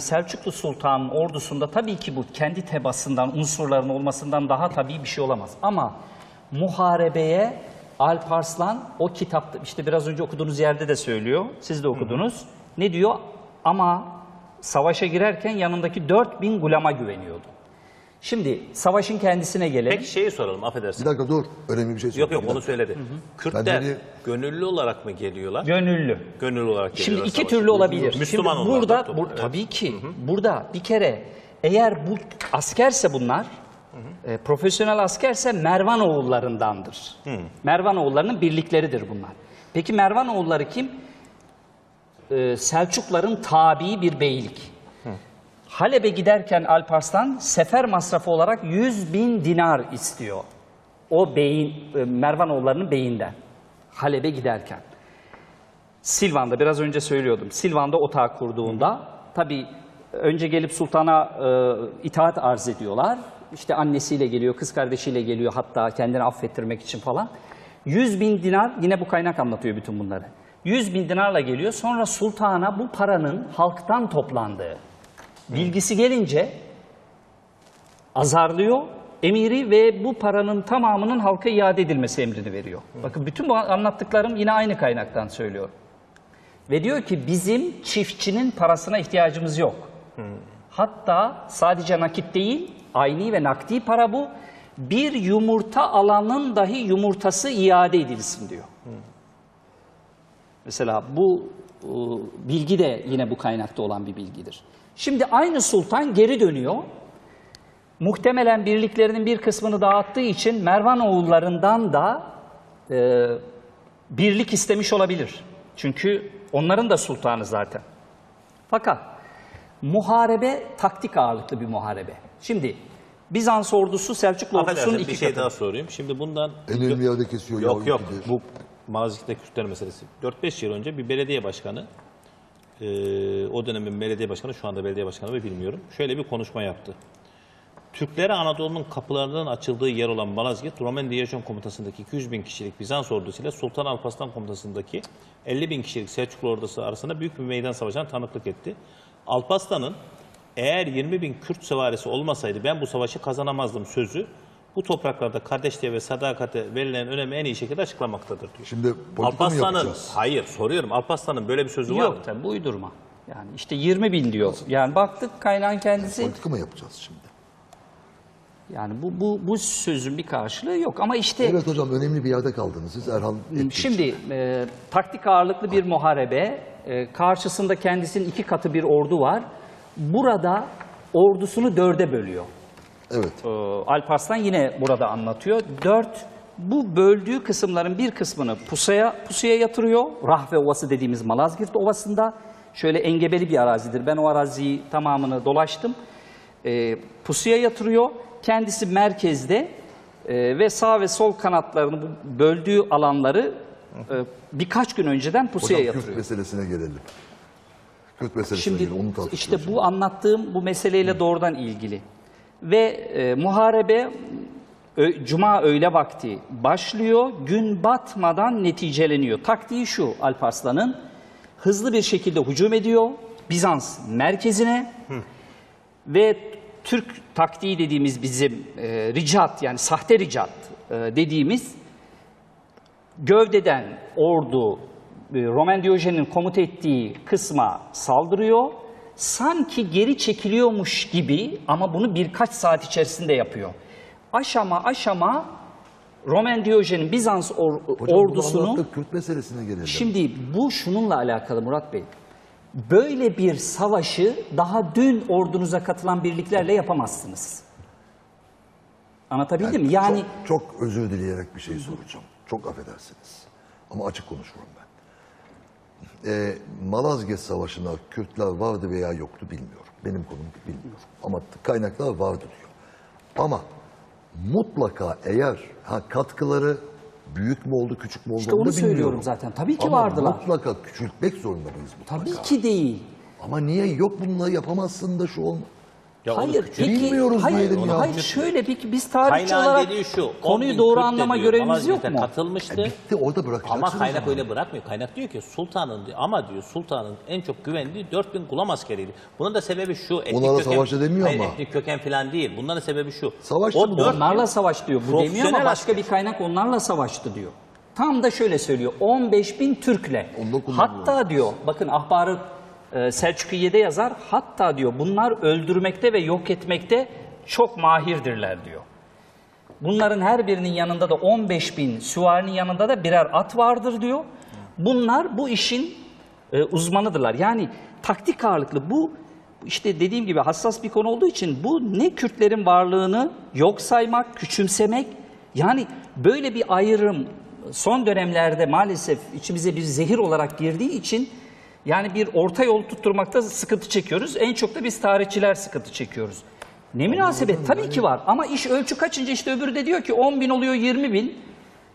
Selçuklu Sultan'ın ordusunda tabii ki bu kendi tebasından, unsurların olmasından daha tabii bir şey olamaz. Ama muharebeye Alparslan o kitapta işte biraz önce okuduğunuz yerde de söylüyor. Siz de okudunuz. Ne diyor? Ama savaşa girerken yanındaki 4000 gulama güveniyordu. Şimdi savaşın kendisine gelelim. Peki şeyi soralım affedersin. Bir dakika dur. Önemli bir şey Yok söyleyeyim. yok Bir onu söyledi. Kürtler Ben dedi- gönüllü olarak mı geliyorlar? Gönüllü. Gönüllü olarak Şimdi geliyorlar. iki savaşa. türlü olabilir. Müslüman Şimdi burada da, bu, evet. tabii ki burada bir kere eğer bu askerse bunlar e, profesyonel askerse Mervan oğullarındandır. Mervan oğullarının birlikleridir bunlar. Peki Mervan oğulları kim? E, Selçukların tabii bir beylik. Halep'e giderken Alparslan sefer masrafı olarak 100 bin dinar istiyor. O beyin, e, Mervan oğullarının beyinden. Halep'e giderken. Silvan'da biraz önce söylüyordum. Silvan'da otağı kurduğunda tabii önce gelip sultana e, itaat arz ediyorlar. İşte annesiyle geliyor, kız kardeşiyle geliyor hatta kendini affettirmek için falan. 100 bin dinar yine bu kaynak anlatıyor bütün bunları. 100 bin dinarla geliyor sonra sultana bu paranın halktan toplandığı bilgisi gelince azarlıyor emiri ve bu paranın tamamının halka iade edilmesi emrini veriyor. Bakın bütün bu anlattıklarım yine aynı kaynaktan söylüyorum. Ve diyor ki bizim çiftçinin parasına ihtiyacımız yok. Hatta sadece nakit değil, ayni ve nakdi para bu. Bir yumurta alanın dahi yumurtası iade edilsin diyor. Mesela bu e, bilgi de yine bu kaynakta olan bir bilgidir. Şimdi aynı sultan geri dönüyor. Muhtemelen birliklerinin bir kısmını dağıttığı için Mervan oğullarından da e, birlik istemiş olabilir. Çünkü onların da sultanı zaten. Fakat muharebe taktik ağırlıklı bir muharebe. Şimdi Bizans ordusu Selçuklu ordusunun Affedersin iki bir şey katı. daha sorayım. Şimdi bundan En önemli yerde kesiyor. yok yok gidiyor. bu Malazgirt'te Kürtler meselesi. 4-5 yıl önce bir belediye başkanı eee, o dönemin belediye başkanı şu anda belediye başkanı ve bilmiyorum. Şöyle bir konuşma yaptı. Türklere Anadolu'nun kapılarının açıldığı yer olan Malazgirt, Roman Diyajon komutasındaki 200 bin kişilik Bizans ordusuyla Sultan Alparslan komutasındaki 50 bin kişilik Selçuklu ordusu arasında büyük bir meydan savaşına tanıklık etti. Alparslan'ın eğer 20 bin Kürt süvarisi olmasaydı ben bu savaşı kazanamazdım sözü bu topraklarda kardeşliğe ve sadakate verilen önemi en iyi şekilde açıklamaktadır diyor. Şimdi politika mı Alparslan'ın, yapacağız? hayır soruyorum Alparslan'ın böyle bir sözü var mı? Yok tabii bu uydurma. Yani işte 20 bin diyor. Yani baktık kaynağın kendisi. Politika mı yapacağız şimdi? Yani bu, bu, bu sözün bir karşılığı yok. Ama işte Evet hocam önemli bir yerde kaldınız siz Erhan. ettiniz. Şimdi e, taktik ağırlıklı bir muharebe, e, karşısında kendisinin iki katı bir ordu var. Burada ordusunu dörde bölüyor. Evet. E, Alparslan yine burada anlatıyor. Dört, bu böldüğü kısımların bir kısmını pusuya, pusuya yatırıyor. Rahve Ovası dediğimiz Malazgirt Ovası'nda. Şöyle engebeli bir arazidir. Ben o araziyi tamamını dolaştım. E, pusuya yatırıyor. Kendisi merkezde e, ve sağ ve sol kanatlarını böldüğü alanları e, birkaç gün önceden pusuya Hocam Kürt yatırıyor. meselesine gelelim. Kürt meselesine Şimdi gelelim. Onu işte bu anlattığım bu meseleyle doğrudan ilgili. Ve e, muharebe ö- cuma öğle vakti başlıyor. Gün batmadan neticeleniyor. Taktiği şu Alparslan'ın hızlı bir şekilde hücum ediyor Bizans merkezine ve Türk taktiği dediğimiz bizim e, ricat yani sahte ricat e, dediğimiz gövdeden ordu e, Roman Diyojen'in komuta ettiği kısma saldırıyor. Sanki geri çekiliyormuş gibi ama bunu birkaç saat içerisinde yapıyor. Aşama aşama Roman Diyojen'in Bizans or- Hocam bunu ordusunu anlattık, Kürt meselesine gelelim. Şimdi bu şununla alakalı Murat Bey. Böyle bir savaşı daha dün ordunuza katılan birliklerle yapamazsınız. Anlatabildim mi? Yani çok, çok özür dileyerek bir şey soracağım. Çok affedersiniz. Ama açık konuşurum ben. Ee, Malazgirt Savaşı'nda Kürtler vardı veya yoktu bilmiyorum. Benim konum bilmiyorum. Ama kaynaklar vardı diyor. Ama mutlaka eğer ha, katkıları büyük mü oldu, küçük mü oldu İşte onu onu bilmiyorum. söylüyorum zaten. Tabii ki Ama vardılar. mutlaka küçültmek zorunda mıyız mutlaka? tabii ki değil. Ama niye yok bunları yapamazsın da şu olma. Ya Hayır, peki, Bilmiyoruz hayır, ya. hayır şöyle bir biz tarihçi Kaynağın olarak dediği şu. 10 konuyu doğru anlama diyor, görevimiz yok mu? Katılmıştı. Bitti orada bırakacaksınız. Ama kaynak ama. öyle bırakmıyor. Kaynak diyor ki sultanın ama diyor sultanın en çok güvendiği 4000 gulam askeriydi. Bunun da sebebi şu. Etnik Onlarla köken, savaşta demiyor hayır, ama. etnik köken falan değil. Bunların sebebi şu. Savaşta o mı? 4000 Onlarla savaş diyor. Bu demiyor ama başka asker. bir kaynak onlarla savaştı diyor. Tam da şöyle söylüyor. 15 bin Türk'le. Hatta diyor bakın ahbarı e, Selçukiye'de yazar. Hatta diyor bunlar öldürmekte ve yok etmekte çok mahirdirler diyor. Bunların her birinin yanında da 15 bin süvarinin yanında da birer at vardır diyor. Bunlar bu işin e, uzmanıdırlar. Yani taktik ağırlıklı bu işte dediğim gibi hassas bir konu olduğu için bu ne Kürtlerin varlığını yok saymak, küçümsemek yani böyle bir ayrım son dönemlerde maalesef içimize bir zehir olarak girdiği için yani bir orta yol tutturmakta sıkıntı çekiyoruz. En çok da biz tarihçiler sıkıntı çekiyoruz. Ne münasebet tabii ki var ama iş ölçü kaçınca işte öbürü de diyor ki 10 bin oluyor 20 bin.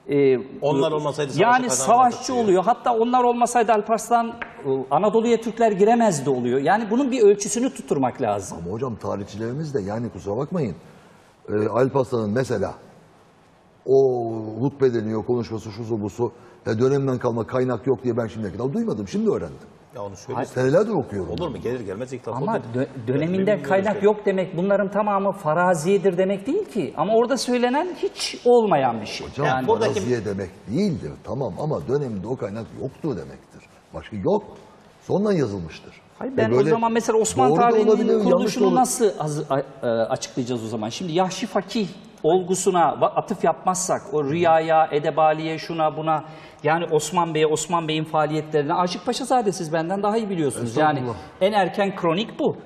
Ee, Onlar olmasaydı savaşı yani savaşçı diyor. oluyor. Hatta onlar olmasaydı Alparslan e, Anadolu'ya Türkler giremezdi oluyor. Yani bunun bir ölçüsünü tutturmak lazım. Ama hocam tarihçilerimiz de yani kusura bakmayın. E, Alparslan'ın mesela o hutbe deniyor konuşması şusu busu. Ya dönemden kalma kaynak yok diye ben şimdiye kadar duymadım. Şimdi öğrendim. Ya onu söyle. Senelerdir okuyorum. Olur mu? Gelir gelmez ilk defa. Ama dö- döneminde kaynak yok demek bunların tamamı faraziyedir demek değil ki. Ama orada söylenen hiç olmayan bir şey. Hocam yani faraziye demek değildir. Tamam ama döneminde o kaynak yoktu demektir. Başka yok. Sonradan yazılmıştır. Hayır, E ben o böyle zaman mesela olabilir, tarihinin kuruluşunu nasıl az- a- e, açıklayacağız o zaman? Şimdi Yahşi Fakih olgusuna atıf yapmazsak, o rüyaya, edebaliye, şuna buna, yani Osman Bey'e, Osman Bey'in faaliyetlerine, Aşık Paşazade siz benden daha iyi biliyorsunuz. Yani en erken kronik bu.